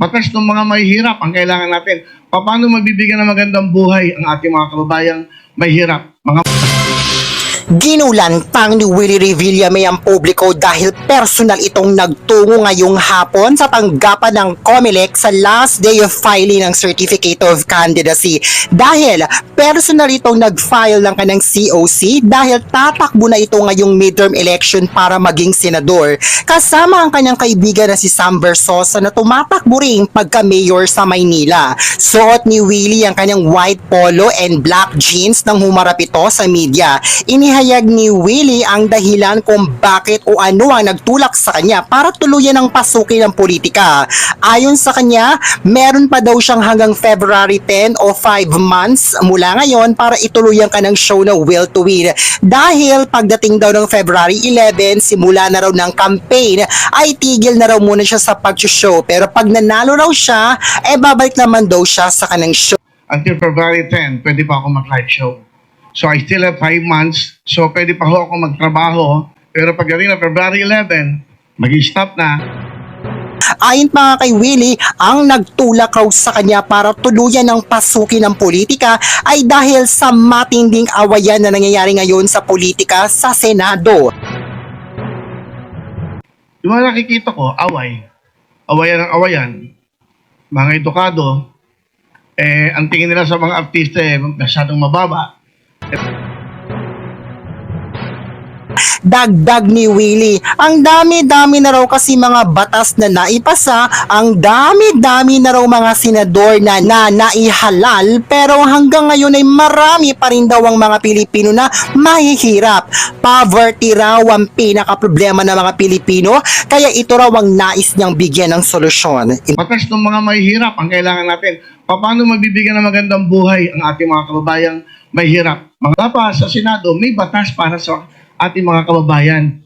Batas ng mga mahihirap ang kailangan natin. Paano mabibigyan ng magandang buhay ang ating mga kababayang mahihirap? Mga Ginulan pang ni Willie Revilla may ang publiko dahil personal itong nagtungo ngayong hapon sa tanggapan ng COMELEC sa last day of filing ng Certificate of Candidacy. Dahil personal itong nag-file ng kanang COC dahil tatakbo na ito ngayong midterm election para maging senador. Kasama ang kanyang kaibigan na si Sam Versosa na tumatakbo rin pagka-mayor sa Maynila. Suot ni Willie ang kanyang white polo and black jeans nang humarap ito sa media. Inihayag ni Willie ang dahilan kung bakit o ano ang nagtulak sa kanya para tuluyan ang pasukin ng politika. Ayon sa kanya, meron pa daw siyang hanggang February 10 o 5 months mula ngayon para ituluyan ka ng show na Will to Win. Dahil pagdating daw ng February 11, simula na raw ng campaign, ay tigil na raw muna siya sa pag-show. Pero pag nanalo raw siya, eh babalik naman daw siya sa kanang show. until February 10, pwede pa ako mag-live show. So I still have 5 months. So pwede pa ho ako magtrabaho. Pero pagdating ng February 11, mag-stop na. Ayon pa nga kay Willie, ang nagtulak raw sa kanya para tuluyan ng pasukin ng politika ay dahil sa matinding awayan na nangyayari ngayon sa politika sa Senado. Yung mga nakikita ko, away. Awayan ng awayan. Mga edukado, eh, ang tingin nila sa mga artista eh, masyadong mababa. Dagdag ni Willie, ang dami-dami na raw kasi mga batas na naipasa, ang dami-dami na raw mga senador na, na naihalal, pero hanggang ngayon ay marami pa rin daw ang mga Pilipino na mahihirap. Poverty raw ang pinaka-problema ng mga Pilipino, kaya ito raw ang nais niyang bigyan ng solusyon. Batas ng mga mahihirap ang kailangan natin. Paano mabibigyan ng magandang buhay ang ating mga kababayang mahihirap? Mga pa sa Senado, may batas para sa ating mga kababayan.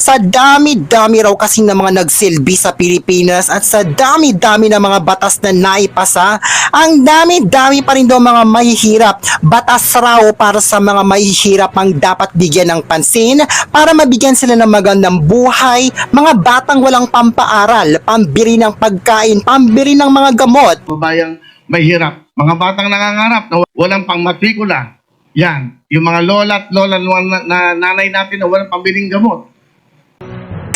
Sa dami-dami raw kasi ng mga nagsilbi sa Pilipinas at sa dami-dami ng mga batas na naipasa, ang dami-dami pa rin daw mga mahihirap. Batas raw para sa mga mahihirap ang dapat bigyan ng pansin para mabigyan sila ng magandang buhay, mga batang walang pampaaral, pambili ng pagkain, pambili ng mga gamot. kababayang mahirap. Mga batang nangangarap na walang pangmatrikula. Yan. Yung mga lola at lola na, na nanay natin na walang pambiling gamot.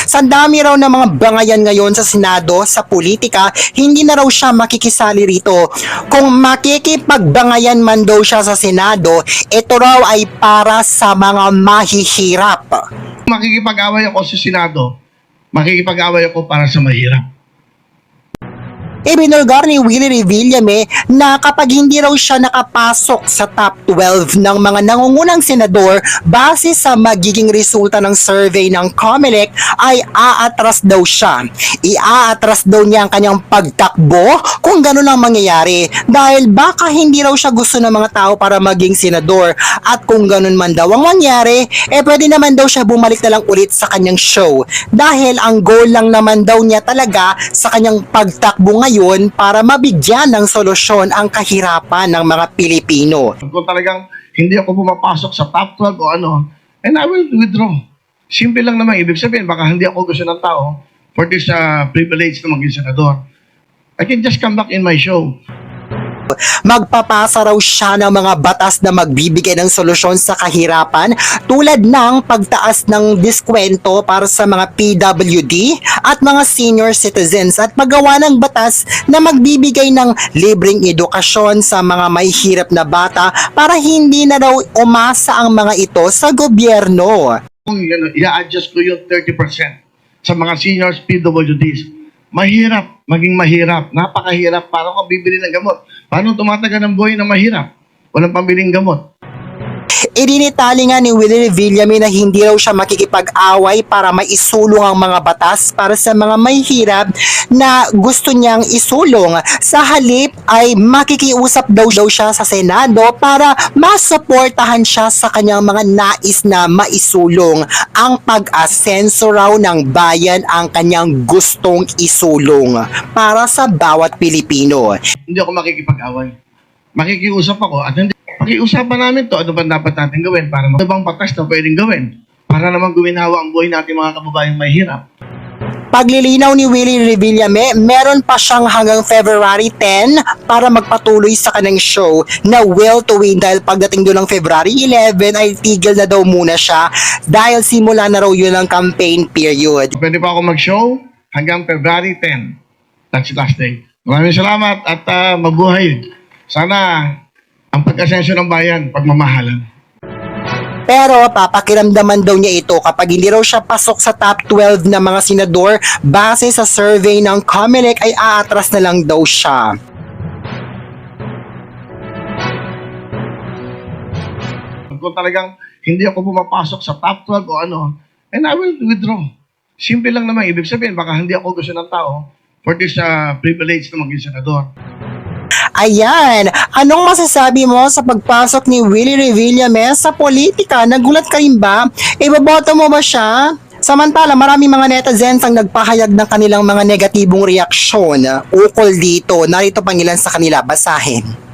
Sa dami raw ng mga bangayan ngayon sa Senado, sa politika, hindi na raw siya makikisali rito. Kung makikipagbangayan man daw siya sa Senado, ito raw ay para sa mga mahihirap. Makikipag-away ako sa Senado. Makikipag-away ako para sa mahirap. Ibinulgar ni Willie Revillame na kapag hindi raw siya nakapasok sa top 12 ng mga nangungunang senador base sa magiging resulta ng survey ng COMELEC ay aatras daw siya. Iaatras daw niya ang kanyang pagtakbo kung ganun ang mangyayari dahil baka hindi raw siya gusto ng mga tao para maging senador at kung ganun man daw ang mangyari eh pwede naman daw siya bumalik na lang ulit sa kanyang show dahil ang goal lang naman daw niya talaga sa kanyang pagtakbo ngayon para mabigyan ng solusyon ang kahirapan ng mga Pilipino. Kung talagang hindi ako pumapasok sa top 12 o ano, and I will withdraw. Simple lang naman. Ibig sabihin, baka hindi ako gusto ng tao for this uh, privilege na maging senador. I can just come back in my show. Magpapasa raw siya ng mga batas na magbibigay ng solusyon sa kahirapan tulad ng pagtaas ng diskwento para sa mga PWD at mga senior citizens at paggawa ng batas na magbibigay ng libreng edukasyon sa mga may hirap na bata para hindi na raw umasa ang mga ito sa gobyerno. Kung ano, i-adjust ko yung 30% sa mga seniors PWDs, mahirap, maging mahirap, napakahirap. Paano ka bibili ng gamot? Paano tumatagal ng buhay na mahirap? Walang pambiling gamot. Idinitali nga ni Willie Villame na hindi raw siya makikipag-away para maisulong ang mga batas para sa mga may hirap na gusto niyang isulong. Sa halip ay makikiusap daw, daw siya sa Senado para masuportahan siya sa kanyang mga nais na maisulong. Ang pag-asenso raw ng bayan ang kanyang gustong isulong para sa bawat Pilipino. Hindi ako makikipag-away. Makikiusap ako at hindi. Pakiusapan namin to, ano ba dapat natin gawin para ano bang batas na pwedeng gawin para naman guminawa ang buhay natin mga kababayang mahirap. Paglilinaw ni Willie Revillame, meron pa siyang hanggang February 10 para magpatuloy sa kanyang show na Will to Win dahil pagdating doon ng February 11 ay tigil na daw muna siya dahil simula na raw yun ang campaign period. Pwede pa ako mag-show hanggang February 10. That's the last day. Maraming salamat at ah, mabuhay. Sana ang pag-asenso ng bayan, pagmamahalan. Pero papakiramdaman daw niya ito kapag hindi raw siya pasok sa top 12 na mga senador base sa survey ng Comelec ay aatras na lang daw siya. Kung talagang hindi ako pumapasok sa top 12 o ano, and I will withdraw. Simple lang naman. Ibig sabihin, baka hindi ako gusto ng tao for this uh, privilege na maging senador. Ayan, anong masasabi mo sa pagpasok ni Willie Revillame sa politika? Nagulat ka rin ba? Iboboto mo ba siya? Samantala, maraming mga netizens ang nagpahayag ng kanilang mga negatibong reaksyon ukol dito. Narito pang ilan sa kanila, basahin.